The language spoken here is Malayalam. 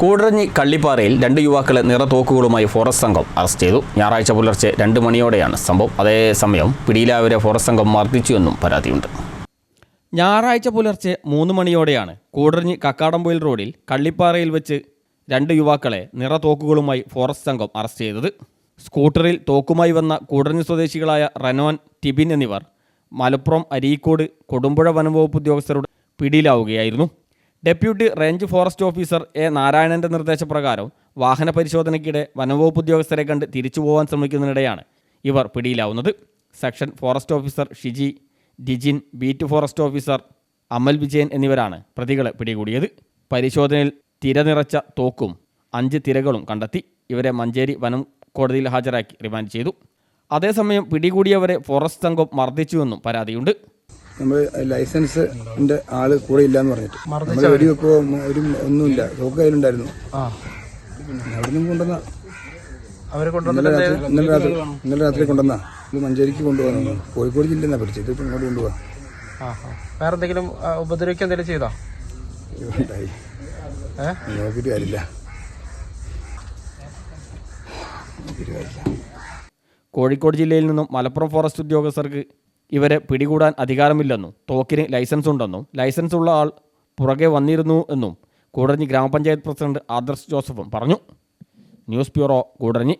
കൂടരഞ്ഞി കള്ളിപ്പാറയിൽ രണ്ട് യുവാക്കളെ നിറത്തോക്കുകളുമായി ഫോറസ്റ്റ് സംഘം അറസ്റ്റ് ചെയ്തു. ഞായറാഴ്ച പുലർച്ചെ രണ്ട് മണിയോടെയാണ് സംഭവം. അതേസമയം പിടിയിലായവരെ ഫോറസ്റ്റ് സംഘം മർദ്ദിച്ചുവെന്നും പരാതിയുണ്ട്. ഞായറാഴ്ച പുലർച്ചെ മൂന്ന് മണിയോടെയാണ് കൂടരഞ്ഞി കക്കാടംപൊയിൽ റോഡിൽ കള്ളിപ്പാറയിൽ വെച്ച് രണ്ട് യുവാക്കളെ നിറത്തോക്കുകളുമായി ഫോറസ്റ്റ് സംഘം അറസ്റ്റ് ചെയ്തത്. സ്കൂട്ടറിൽ തോക്കുമായി വന്ന കൂടരഞ്ഞി സ്വദേശികളായ റനോൻ ടിബിൻ എന്നിവർ മലപ്പുറം അരീക്കോട് കൊടുമ്പുഴ വനംവകുപ്പ് ഉദ്യോഗസ്ഥരുടെ പിടിയിലാവുകയായിരുന്നു. Deputy range forest officer A നാരായണന്റെ നിർദ്ദേശപ്രകാരം വാഹന പരിശോധനയ്ക്കിടെ വനംവകുപ്പ് ഉദ്യോഗസ്ഥരെ കണ്ട് തിരിച്ചു പോകാൻ ശ്രമിക്കുന്നതിനിടെയാണ് ഇവർ പിടിയിലാവുന്നത്. Section forest officer Shiji Dijin beat forest officer Amal Vijayan എന്നിവരാണ് പ്രതികളെ പിടികൂടിയത്. പരിശോധനയിൽ തിര നിറച്ച തോക്കും അഞ്ച് തിരകളും കണ്ടെത്തി. ഇവരെ മഞ്ചേരി വനം കോടതിയിൽ ഹാജരാക്കി റിമാൻഡ് ചെയ്തു. അതേസമയം പിടികൂടിയവരെ ഫോറസ്റ്റ് സംഘം മർദ്ദിച്ചുവെന്നും പരാതിയുണ്ട്. നമ്മൾ ലൈസൻസിന്റെ ആൾ കൂടെ ഇല്ലാന്ന് പറഞ്ഞിട്ട്. നമ്മൾ വെടിവെപ്പോ ഒരു ഒന്നുമില്ല. തോക്ക് കയ്യിലുണ്ടായിരുന്നു. അവിടുന്ന് കൊണ്ടുവന്ന. ഇന്നലെ രാത്രി ഇന്നലെ രാത്രി ഇന്നലെ രാത്രി കൊണ്ടുവന്ന. ഇത് മഞ്ചേരിക്ക് കൊണ്ടുപോകുന്നു കോഴിക്കോട് ജില്ലയിൽ നിന്നാണ് പഠിച്ചത് ഇപ്പൊ ഇങ്ങോട്ട് കൊണ്ടുപോകാം. വേറെ എന്തെങ്കിലും ഉപദ്രവിക്കാൻ ഉപദ്രവിക്കുക എന്തെങ്കിലും ചെയ്തോ? ഉണ്ടായി ഏ? നോക്കിയിട്ട് കാര്യമില്ല. കോഴിക്കോട് ജില്ലയിൽ നിന്നും മലപ്പുറം ഫോറസ്റ്റ് ഉദ്യോഗസ്ഥർക്ക് ഇവരെ പിടികൂടാൻ അധികാരമില്ലെന്നും തോക്കിന് ലൈസൻസ് ഉണ്ടെന്നും ലൈസൻസ് ഉള്ള ആൾ പുറകെ വന്നിരുന്നു എന്നും കൂടരഞ്ഞി ഗ്രാമപഞ്ചായത്ത് പ്രസിഡന്റ് ആദർശ് ജോസഫും പറഞ്ഞു. News bureau Koodaranji.